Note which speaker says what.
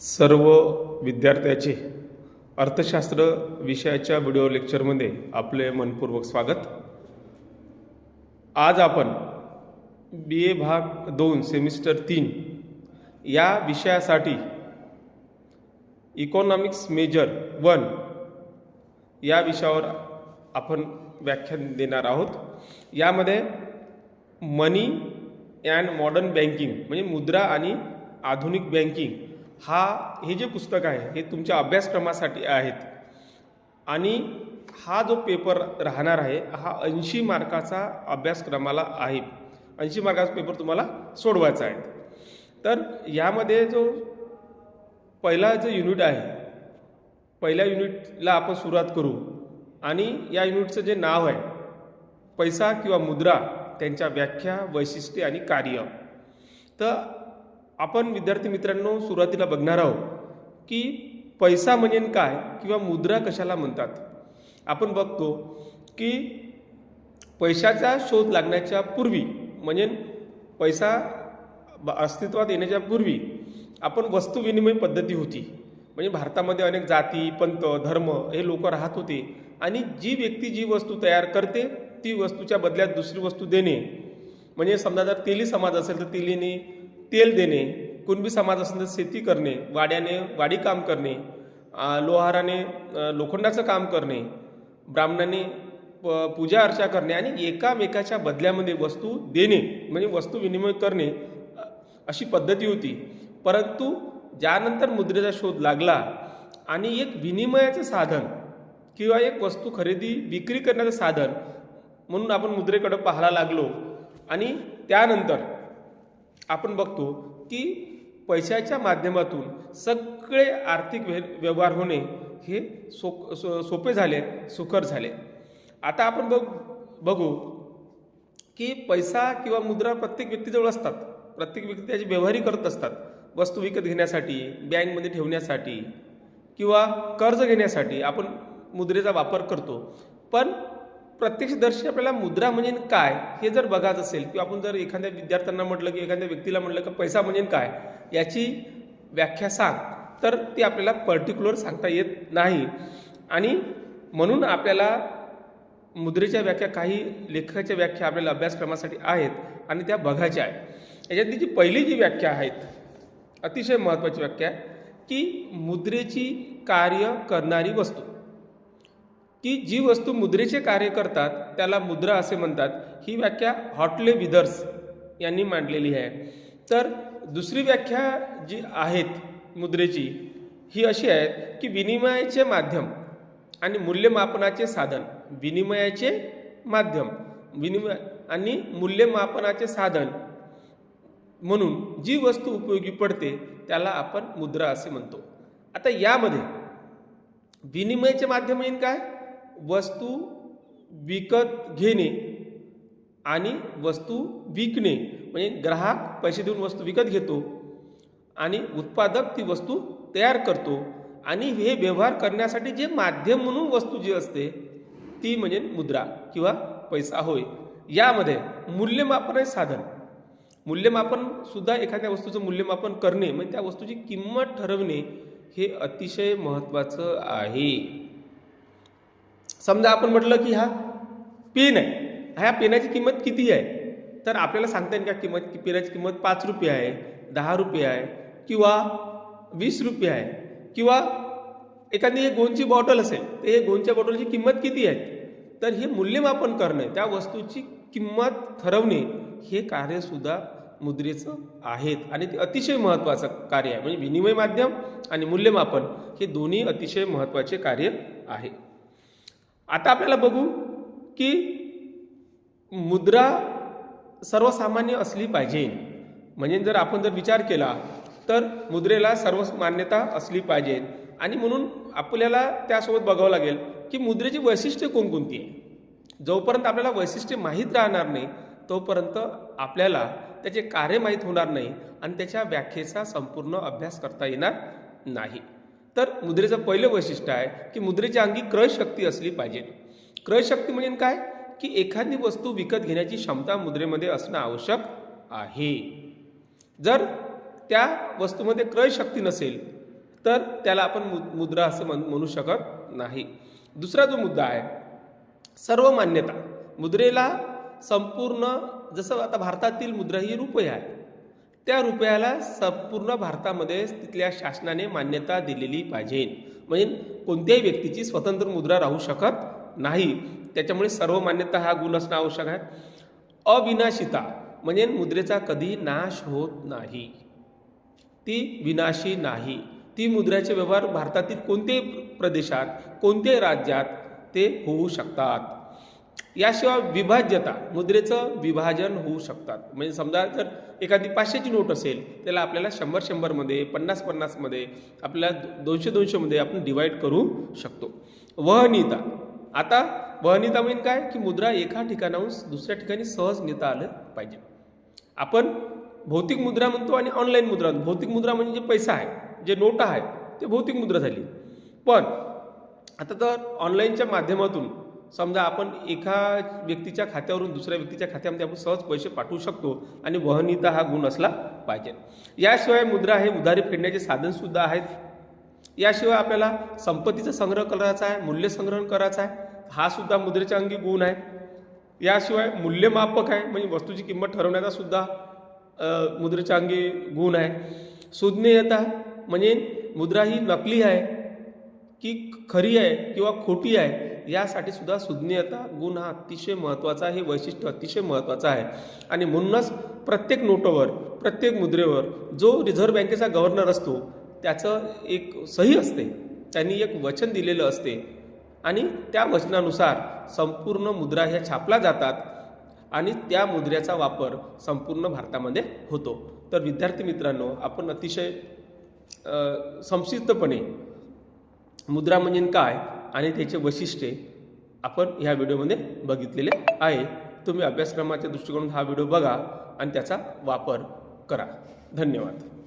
Speaker 1: सर्व विद्यार्थ्याचे अर्थशास्त्र विषयाच्या व्हिडिओ लेक्चरमध्ये आपले मनपूर्वक स्वागत. आज आपण बी ए भाग दोन सेमिस्टर तीन या विषयासाठी इकॉनॉमिक्स मेजर वन या विषयावर आपण व्याख्यान देणार आहोत. यामध्ये मनी अँड मॉडर्न बँकिंग म्हणजे मुद्रा आणि आधुनिक बँकिंग हा हे जे पुस्तक आहे हे तुमच्या अभ्यासक्रमासाठी आहेत. आणि हा जो पेपर राहणार आहे हा ऐंशी मार्काचा अभ्यासक्रमाला आहे. ऐंशी मार्काचा पेपर तुम्हाला सोडवायचा आहे. तर यामध्ये जो पहिला जो युनिट आहे पहिल्या युनिटला आपण सुरुवात करू. आणि या युनिटचं जे नाव आहे पैसा किंवा मुद्रा त्यांच्या व्याख्या वैशिष्ट्ये आणि कार्य. तर आपण विद्यार्थी मित्रांनो सुरुवातीला बघणार आहोत की पैसा म्हणजे काय किंवा मुद्रा कशाला म्हणतात. आपण बघतो की पैशाचा शोध लागण्याच्या पूर्वी म्हणजे पैसा अस्तित्वात येण्याच्या पूर्वी आपण वस्तू विनिमय पद्धती होती. म्हणजे भारतामध्ये अनेक जाती पंत धर्म हे लोक राहत होते आणि जी व्यक्ती जी वस्तू तयार करते ती वस्तूच्या बदल्यात दुसरी वस्तू देणे. म्हणजे समजा जर तेली समाज असेल तर तेलीने तेल देणे कुणबी समाज असेल तर शेती करणे वाड्याने वाडी काम करणे लोहाराने लोखंडाचं काम करणे ब्राह्मणाने प- पूजा अर्चा करणे आणि एकामेकाच्या बदल्यामध्ये वस्तू देणे म्हणजे वस्तू विनिमय करणे अशी पद्धती होती. परंतु ज्यानंतर मुद्रेचा शोध लागला आणि एक विनिमयाचं साधन किंवा एक वस्तू खरेदी विक्री करण्याचं साधन म्हणून आपण मुद्रेकडं पाहायला लागलो आणि त्यानंतर आपण बघतो की पैशाच्या माध्यमातून सगळे आर्थिक व्य व्यवहार होणे हे सो सो सोपे झाले सुकर झाले. आता आपण बघ बघू की पैसा किंवा मुद्रा प्रत्येक व्यक्तीजवळ असतात. प्रत्येक व्यक्ती त्याची व्यवहारही करत असतात. वस्तू विकत घेण्यासाठी बँकमध्ये ठेवण्यासाठी किंवा कर्ज घेण्यासाठी आपण मुद्रेचा वापर करतो. पण प्रत्यक्षदर्शी आपल्याला मुद्रा म्हणजे काय हे जर बघायचं असेल किंवा आपण जर एखाद्या विद्यार्थ्यांना म्हटलं की एखाद्या व्यक्तीला म्हटलं की पैसा म्हणजे काय याची व्याख्या सांग. तर ती आपल्याला पर्टिक्युलर सांगता येत नाही. आणि म्हणून आपल्याला मुद्रेच्या व्याख्या काही लेखकाच्या व्याख्या आपल्याला अभ्यासक्रमासाठी आहेत आणि त्या बघायच्या आहेत. याच्यातली जी पहिली जी व्याख्या आहेत अतिशय महत्त्वाची व्याख्या आहे की मुद्रेची कार्य करणारी वस्तू. की जी वस्तू मुद्रेचे कार्य करतात त्याला मुद्रा असे म्हणतात. ही व्याख्या हॉटले विदर्स यांनी मांडलेली आहे. तर दुसरी व्याख्या जी आहेत मुद्रेची ही अशी आहे की विनिमयाचे माध्यम आणि मूल्यमापनाचे साधन. विनिमयाचे माध्यम विनिमय आणि मूल्यमापनाचे साधन म्हणून जी वस्तू उपयोगी पडते त्याला आपण मुद्रा असे म्हणतो. आता यामध्ये विनिमयाचे माध्यम येईल काय? वस्तू विकत घेणे आणि वस्तू विकणे. म्हणजे ग्राहक पैसे देऊन वस्तू विकत घेतो आणि उत्पादक ती वस्तू तयार करतो. आणि हे व्यवहार करण्यासाठी जे माध्यम म्हणून वस्तू जी असते ती म्हणजे मुद्रा किंवा पैसा होय. यामध्ये मूल्यमापन आहे साधन. मूल्यमापन सुद्धा एखाद्या वस्तूचं मूल्यमापन करणे म्हणजे त्या वस्तूची किंमत ठरवणे हे अतिशय महत्त्वाचं आहे. समजा आपण म्हटलं की हा पेन आहे. ह्या पेनाची किंमत किती आहे? तर आपल्याला सांगता येईल का किंमत? की पेनाची किंमत पाच रुपये आहे दहा रुपये आहे किंवा वीस रुपये आहे किंवा एखादी एक गोंची बॉटल असेल तर हे गोंच्या बॉटलची किंमत किती आहे? तर हे मूल्यमापन करणे त्या वस्तूची किंमत ठरवणे हे कार्यसुद्धा मुद्रेचं आहेत. आणि ते अतिशय महत्त्वाचं कार्य आहे. म्हणजे विनिमय माध्यम आणि मूल्यमापन हे दोन्ही अतिशय महत्त्वाचे कार्य आहे. आता आपल्याला बघू की मुद्रा सर्वसामान्य असली पाहिजे. म्हणजे जर आपण जर विचार केला तर मुद्रेला सर्व मान्यता असली पाहिजे. आणि म्हणून आपल्याला त्यासोबत बघावं लागेल की मुद्रेची वैशिष्ट्ये कोणकोणती आहे जोपर्यंत आपल्याला वैशिष्ट्ये माहीत राहणार नाही तोपर्यंत आपल्याला त्याचे कार्य माहीत होणार नाही आणि त्याच्या व्याख्येचा संपूर्ण अभ्यास करता येणार नाही. तर मुद्रेचं पहिलं वैशिष्ट्य आहे की मुद्रेच्या अंगी क्रयशक्ती असली पाहिजे. क्रयशक्ती म्हणजे काय? की एखादी वस्तू विकत घेण्याची क्षमता मुद्रेमध्ये असणं आवश्यक आहे. जर त्या वस्तूमध्ये क्रयशक्ती नसेल तर त्याला आपण मु मुद्रा असं म्हण म्हणू शकत नाही. दुसरा जो मुद्दा आहे सर्व मान्यता मुद्रेला संपूर्ण जसं आता भारतातील मुद्रा ही रुपये आहे त्या रुपयाला संपूर्ण भारतामध्ये तिथल्या शासनाने मान्यता दिलेली पाहिजे. म्हणजे कोणत्याही व्यक्तीची स्वतंत्र मुद्रा राहू शकत नाही. त्याच्यामुळे सर्व मान्यता हा गुण असणं आवश्यक आहे. अविनाशिता म्हणजे मुद्रेचा कधी नाश होत नाही. ती विनाशी नाही. ती मुद्राचे व्यवहार भारतातील कोणत्याही प्रदेशात कोणत्याही राज्यात ते होऊ शकतात. याशिवाय विभाज्यता मुद्रेचं विभाजन होऊ शकतात. म्हणजे समजा जर एखादी पाचशेची नोट असेल त्याला आपल्याला शंभर शंभरमध्ये पन्नास पन्नासमध्ये आपल्याला दोनशे दोनशेमध्ये आपण डिवाईड करू शकतो. वहनीता. आता वहनीता म्हणजे काय? की मुद्रा एका ठिकाणाहून दुसऱ्या ठिकाणी सहज नेता आलं पाहिजे. आपण भौतिक मुद्रा म्हणतो आणि ऑनलाईन मुद्रा भौतिक मुद्रा म्हणजे जे पैसा आहे जे नोट आहे ते भौतिक मुद्रा झाली. पण आता तर ऑनलाईनच्या माध्यमातून समजा आपण एका व्यक्तीच्या खात्यावरून दुसऱ्या व्यक्तीच्या खात्यामध्ये आपण सहज पैसे पाठवू शकतो आणि वहनीता हा गुण असला पाहिजे. याशिवाय मुद्रा हे उधारी फेडण्याचे साधनसुद्धा आहेत. याशिवाय आपल्याला संपत्तीचा संग्रह करायचा आहे मूल्य संग्रहण करायचा आहे हा सुद्धा मुद्रेच्या अंगी गुण आहे. याशिवाय मूल्यमापक आहे म्हणजे वस्तूची किंमत ठरवण्याचा सुद्धा मुद्रेच्या अंगी गुण आहे. सुज्ञेयता म्हणजे मुद्रा ही नकली आहे की खरी आहे किंवा खोटी आहे यासाठी सुद्धा सुज्ञता गुण हा अतिशय महत्त्वाचा हे वैशिष्ट्य अतिशय महत्त्वाचं आहे. आणि म्हणूनच प्रत्येक नोटवर प्रत्येक मुद्रेवर जो रिझर्व्ह बँकेचा गव्हर्नर असतो त्याचं एक सही असते. त्यांनी एक वचन दिलेलं असते. आणि त्या वचनानुसार संपूर्ण मुद्रा ह्या छापल्या जातात आणि त्या मुद्र्याचा वापर संपूर्ण भारतामध्ये होतो. तर विद्यार्थी मित्रांनो आपण अतिशय संक्षिप्तपणे मुद्रा म्हणजे काय? आणि त्याचे वैशिष्ट्ये आपण ह्या व्हिडिओमध्ये बघितलेले आहे. तुम्ही अभ्यासक्रमाच्या दृष्टिकोनातून हा व्हिडिओ बघा आणि त्याचा वापर करा. धन्यवाद.